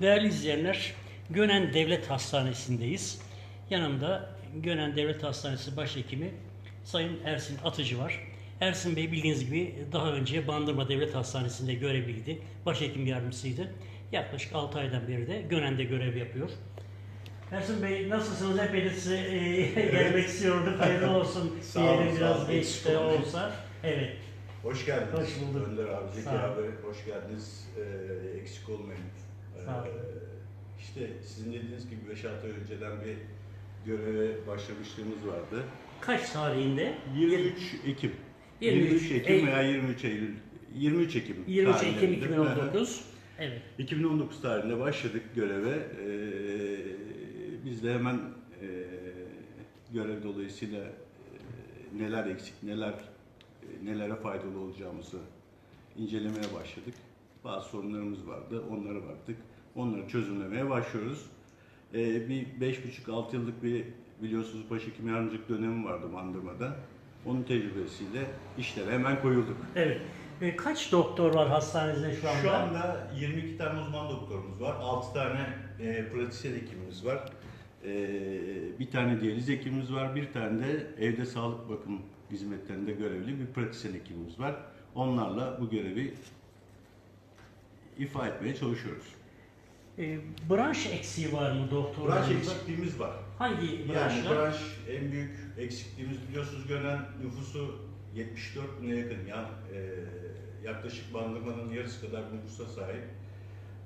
Değerli izleyenler, Gönen Devlet Hastanesi'ndeyiz. Yanımda Gönen Devlet Hastanesi Başhekimi Sayın Ersin Atıcı var. Ersin Bey bildiğiniz gibi daha önce Bandırma Devlet Hastanesi'nde görevliydi. Başhekim yardımcısıydı. Yaklaşık 6 aydan beri de Gönen'de görev yapıyor. Ersin Bey nasılsınız? Epey size e, gelmek istiyorduk. Hayırlı olsun Sağ olun, diyelim sağ biraz olun. geç de olsa. Evet. Hoş geldiniz. Hoş bulduk. Önder abi, Zeki Sağ abi hoş geldiniz. Ee, eksik olmayın. Ee, işte sizin dediğiniz gibi 5-6 ay önceden bir göreve başlamışlığımız vardı. Kaç tarihinde? 23 Ekim. 23 23 Ekim Eylül. veya 23 Eylül. 23 Ekim 23 Ekim tarihlerinde. 2019. Evet. 2019 tarihinde başladık göreve. Ee, biz de hemen e, görev dolayısıyla e, neler eksik, neler e, nelere faydalı olacağımızı incelemeye başladık. Bazı sorunlarımız vardı, onlara baktık. Onları çözümlemeye başlıyoruz. Ee, bir 5,5-6 yıllık bir biliyorsunuz başhekim yardımcılık dönemi vardı Bandırma'da. Onun tecrübesiyle işlere hemen koyulduk. Evet. E, kaç doktor var hastanenizde şu anda? Şu anda 22 tane uzman doktorumuz var. 6 tane e, pratisyen hekimimiz var. E, bir tane diyaliz hekimimiz var. Bir tane de evde sağlık bakım hizmetlerinde görevli bir pratisyen hekimimiz var. Onlarla bu görevi ifa etmeye çalışıyoruz. E, branş eksiği var mı doktorlarınızda? Branş eksikliğimiz var. Hangi Yani branşlar? branş en büyük eksikliğimiz biliyorsunuz gören nüfusu 74 bine yakın. Yani e, yaklaşık Bandırma'nın yarısı kadar nüfusa sahip.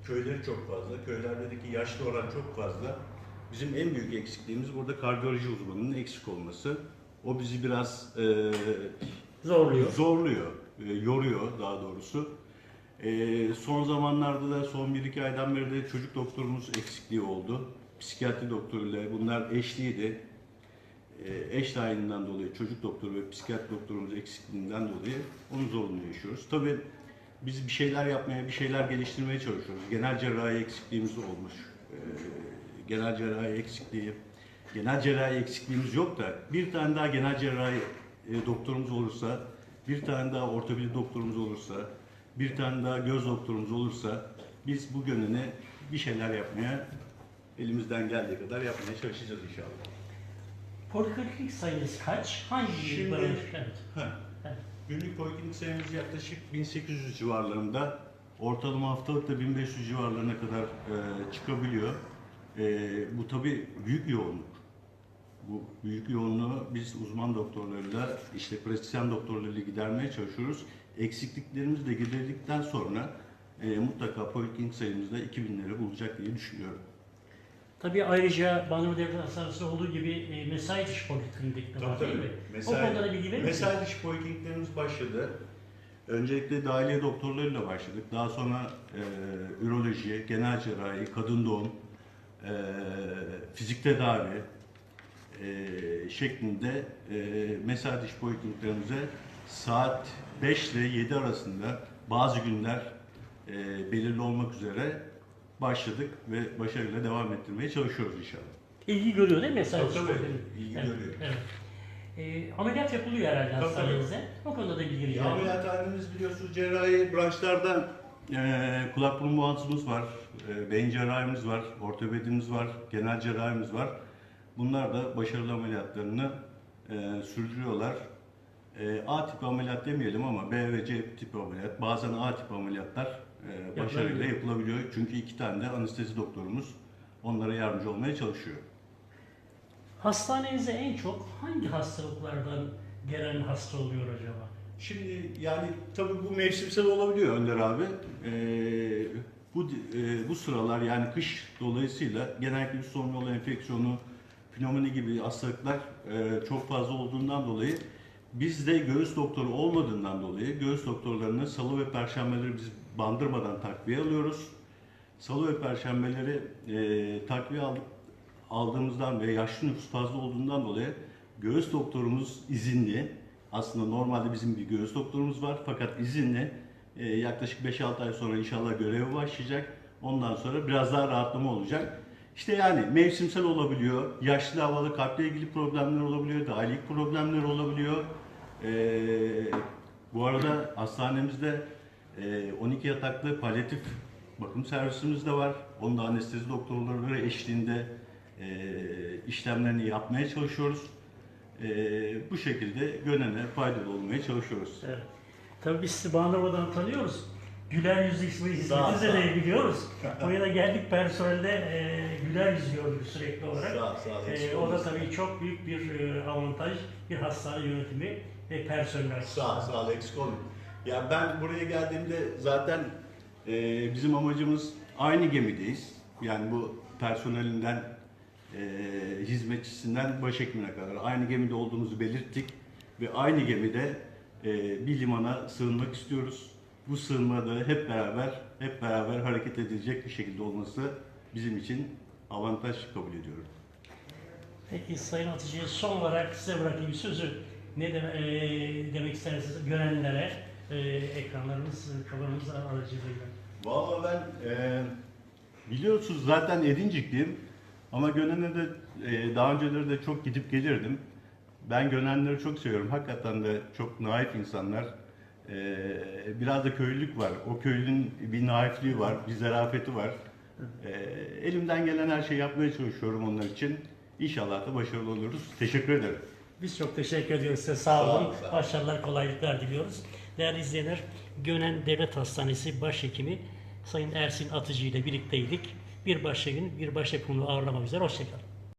Köyleri çok fazla. Köylerdeki yaşlı oran çok fazla. Bizim en büyük eksikliğimiz burada kardiyoloji uzmanının eksik olması. O bizi biraz e, Zorluyor. zorluyor, e, yoruyor daha doğrusu. E, son zamanlarda da son 1-2 aydan beri de çocuk doktorumuz eksikliği oldu. Psikiyatri doktoruyla bunlar eşliydi. E, eş tayininden dolayı çocuk doktoru ve psikiyatri doktorumuz eksikliğinden dolayı onun zorluğunu yaşıyoruz. Tabii biz bir şeyler yapmaya, bir şeyler geliştirmeye çalışıyoruz. Genel cerrahi eksikliğimiz olmuş. E, genel cerrahi eksikliği, genel cerrahi eksikliğimiz yok da bir tane daha genel cerrahi e, doktorumuz olursa, bir tane daha ortopedi doktorumuz olursa, bir tane daha göz doktorumuz olursa biz bu gönüne bir şeyler yapmaya elimizden geldiği kadar yapmaya çalışacağız inşallah. Poliklinik sayınız kaç? Hangi Şimdi- branş? Evet. Heh. Evet. Günlük poliklinik sayımız yaklaşık 1800 civarlarında. Ortalama haftalık da 1500 civarlarına kadar e, çıkabiliyor. E, bu tabi büyük yoğunluk. Bu büyük yoğunluğu biz uzman doktorlarıyla, işte pratisyen doktorlarıyla gidermeye çalışıyoruz. Eksikliklerimizi de giderildikten sonra e, mutlaka poliklinik sayımızda 2000'leri bulacak diye düşünüyorum. Tabii ayrıca Bandırma Devlet Hastanesi'nde olduğu gibi e, mesai dışı poliklinik de var değil mi? o konuda da bilgi verir? Mesai dışı polikliniklerimiz başladı. Öncelikle dahiliye doktorlarıyla başladık. Daha sonra e, üroloji, genel cerrahi, kadın doğum, e, fizik tedavi e, şeklinde e, mesai dışı polikliniklerimize saat 5 ile 7 arasında bazı günler e, belirli olmak üzere başladık ve başarıyla devam ettirmeye çalışıyoruz inşallah. İlgi görüyor değil mi mesai dışı tabii. poliklinik? İlgi evet. görüyor. Evet. E, ameliyat yapılıyor herhalde Tabii, hastanenizde. O konuda da bilgi rica ederim. ameliyathanemiz biliyorsunuz cerrahi branşlardan e, kulak burun boğazımız var, e, beyin cerrahimiz var, ortopedimiz var, genel cerrahimiz var. Bunlar da başarılı ameliyatlarını e, sürdürüyorlar. E, A tipi ameliyat demeyelim ama B ve C tipi ameliyat, bazen A tipi ameliyatlar e, başarıyla Yapılabiliyor. Çünkü iki tane de anestezi doktorumuz onlara yardımcı olmaya çalışıyor. Hastanenize en çok hangi hastalıklardan gelen hasta oluyor acaba? Şimdi yani tabii bu mevsimsel olabiliyor Önder abi. Ee, bu e, bu sıralar yani kış dolayısıyla genellikle üst solunum yolu enfeksiyonu, pnömoni gibi hastalıklar e, çok fazla olduğundan dolayı biz de göğüs doktoru olmadığından dolayı göğüs doktorlarını salı ve perşembeleri biz bandırmadan takviye alıyoruz. Salı ve perşembeleri e, takviye aldık, aldığımızdan ve yaşlı nüfus fazla olduğundan dolayı göğüs doktorumuz izinli. Aslında normalde bizim bir göğüs doktorumuz var fakat izinli. E, yaklaşık 5-6 ay sonra inşallah görevi başlayacak. Ondan sonra biraz daha rahatlama olacak. İşte yani mevsimsel olabiliyor, yaşlı havalı kalple ilgili problemler olabiliyor, dahililik problemleri olabiliyor. E, bu arada hastanemizde e, 12 yataklı palyatif bakım servisimiz de var. Onda anestezi doktorları eşliğinde e, işlemlerini yapmaya çalışıyoruz. E, bu şekilde Gönen'e faydalı olmaya çalışıyoruz. Evet. Tabii biz sizi Bandırma'dan tanıyoruz. Güler yüzlü ismi ol. de biliyoruz. Oraya da geldik personelde e, güler yüz gördük sürekli olarak. Sağ sağ E, o da tabii çok büyük bir e, avantaj bir hastane yönetimi ve personel. Sağ sağ ol, eksik olmayın. Ya ben buraya geldiğimde zaten e, bizim amacımız aynı gemideyiz. Yani bu personelinden, e, hizmetçisinden başhekimine kadar aynı gemide olduğumuzu belirttik. Ve aynı gemide e, bir limana sığınmak istiyoruz. Bu sığınmada hep beraber, hep beraber hareket edilecek bir şekilde olması bizim için avantaj kabul ediyorum. Peki Sayın Atıcı'ya son olarak size bırakayım sözü. Ne deme, e, demek istersiniz görenlere e, ekranlarımız, kameramız aracılığıyla? Valla ben e, biliyorsunuz zaten Edincikliyim ama Gönen'e de e, daha önceleri de çok gidip gelirdim. Ben Gönenleri çok seviyorum. Hakikaten de çok naif insanlar. E, biraz da köylülük var. O köylünün bir naifliği var, bir zarafeti var. E, elimden gelen her şeyi yapmaya çalışıyorum onlar için. İnşallah da başarılı oluruz. Teşekkür ederim. Biz çok teşekkür ediyoruz size. Sağ olun. Sağ olun, sağ olun. Başarılar, kolaylıklar diliyoruz. Değerli izleyenler, Gönen Devlet Hastanesi Başhekimi Sayın Ersin Atıcı ile birlikteydik. Bir gün bir konu ağırlamak üzere. Hoşçakalın.